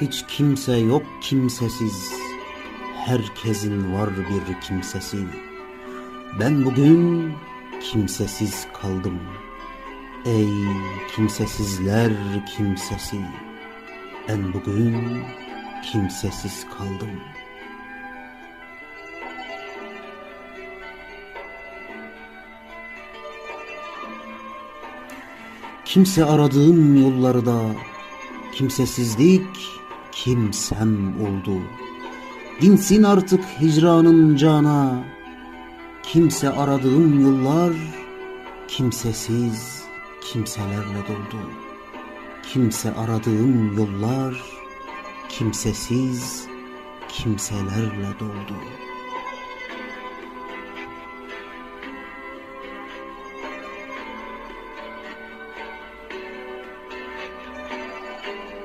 Hiç kimse yok kimsesiz. Herkesin var bir kimsesi. Ben bugün kimsesiz kaldım. Ey kimsesizler kimsesi. Ben bugün kimsesiz kaldım. Kimse aradığım yollarda kimsesizlik kimsem oldu. Dinsin artık hicranın cana. Kimse aradığım yollar kimsesiz kimselerle doldu. Kimse aradığım yollar kimsesiz kimselerle doldu.